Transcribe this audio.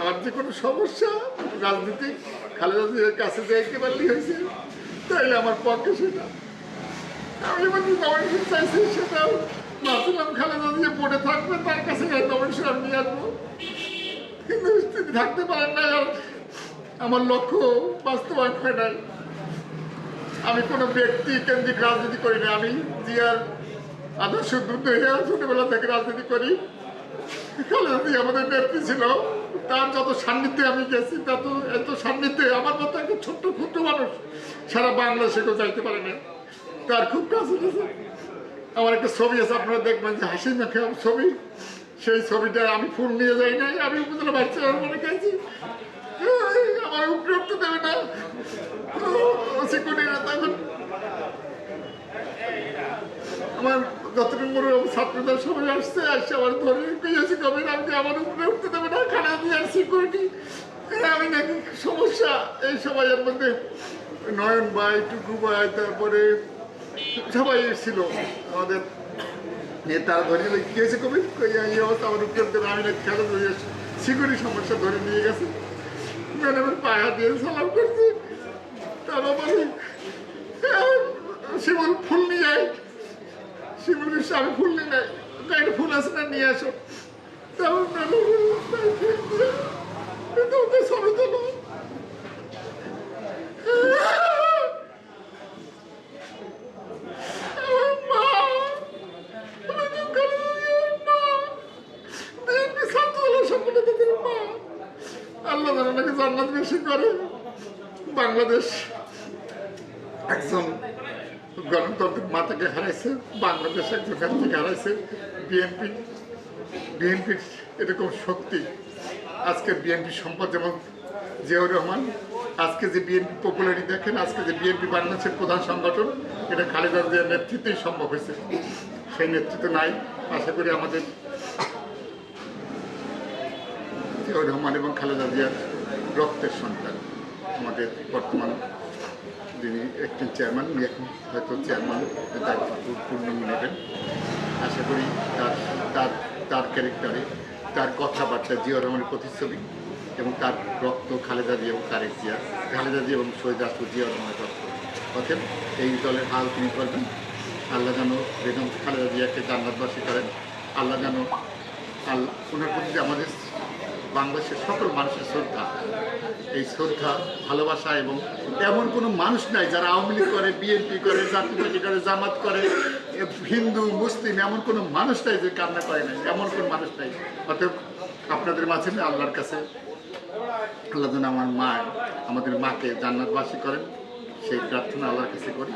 আমার যে কোনো সমস্যা রাজনীতিক খালেদা জিয়ার কাছে যাইতে পারলি হয়েছে, তাইলে আমার পক্ষে সেটা। আমি এবার চাইছি সেটাও ভাবছিলাম খালেদা জিয়া পড়ে থাকবে, তার কাছে নমিনেশন আমি নিয়ে আসব। কিন্তু তিনি থাকতে পারেন না আর আমার লক্ষ্য বাস্তবায়ন হয় নাই। আমি কোনো ব্যক্তি কেন্দ্রিক রাজনীতি করি না, আমি জিয়ার আদর্শ দুধ হয়ে ছোটবেলা থেকে রাজনীতি করি। খালেদা জিয়া আমাদের নেত্রী ছিল। তার যত সান্নিধ্যে আমি গেছি তত এত সান্নিধ্যে আমার মতো একটা ছোট্ট ক্ষুদ্র মানুষ সারা বাংলাদেশে কেউ যাইতে পারে না তার খুব কাছে গেছে আমার একটা ছবি আছে, আপনারা দেখবেন যে হাসি মেখে ছবি। সেই ছবিটা আমি ফুল নিয়ে যাই নাই, আমি উপজেলা বাচ্চা মনে গেছি। আমার উপরে দেবে না। সিকিউরিটি তখন? আমার যতটুকু ছাত্রদের সবাই আসছে আসছে, আমার ধরে গিয়েছে আমার উপরে উঠতে দেবে না খানা দিয়ে আর সিকিউরিটি আমি নাকি সমস্যা এই সবাইয়ের মধ্যে। নয়ন ভাই, টুকু ভাই, তারপরে সবাই এসেছিল আমাদের নেতারা ধরে গেলে কি হয়েছে কবি? এই অবস্থা আমার উপরে উঠতে আমি নাকি খেলা ধরে সিকিউরিটি সমস্যা ধরে নিয়ে গেছে। ম্যাডামের পায়া দিয়ে সালাম করছি। তারা বলে শিমুল, ফুল নিয়ে আয়। শিমুল বিশ্ব আমি ফুল নিয়ে নাই গাড়ি ফুল আছে না, নিয়ে আসো। বেশি করে বাংলাদেশ একজন গণতন্ত্রের মাতাকে হারাইছে বাংলাদেশ একজন হারাইছে বিএনপি বিএনপির এরকম শক্তি। আজকে বিএনপি সম্পদ যেমন জিয়াউর রহমান, আজকে যে বিএনপি পপুলারিটি দেখেন, আজকে যে বিএনপি বাংলাদেশের প্রধান সংগঠন, এটা খালেদা জিয়ার নেতৃত্বেই সম্ভব হয়েছে। সেই নেতৃত্ব নাই। আশা করি আমাদের জিয়াউর রহমান এবং খালেদা জিয়ার রক্তের সন্তান আমাদের বর্তমান যিনি একজন চেয়ারম্যান উনি এখন হয়তো চেয়ারম্যান দায়িত্ব পূর্ণ নেবেন আশা করি তার তার ক্যারেক্টারে, তার কথাবার্তা, জিয়া রহমানের প্রতিচ্ছবি এবং তার রক্ত খালেদা জিয়া এবং তারেক জিয়া, খালেদা জিয়া এবং শহীদ রাষ্ট্র জিয়া রহমানের রক্ত। অতএব এই দলের হাল তিনি করবেন। আল্লাহ যেন বেগম খালেদা জিয়াকে জান্নাতবাসী করেন। আল্লাহ যেন আল্লাহ ওনার প্রতি যে আমাদের বাংলাদেশের সকল মানুষের শ্রদ্ধা, এই শ্রদ্ধা, ভালোবাসা এবং এমন কোনো মানুষ নাই যারা আওয়ামী লীগ করে, বিএনপি করে, জাতীয় পার্টি করে, জামাত করে হিন্দু, মুসলিম এমন কোনো মানুষ নাই যে কান্না করে নাই, এমন কোনো মানুষ নাই। অতএব আপনাদের মাঝে আল্লাহর কাছে, আল্লাহ যেন আমার মা, আমাদের মাকে জান্নাতবাসী করেন, সেই প্রার্থনা আল্লাহর কাছে করি।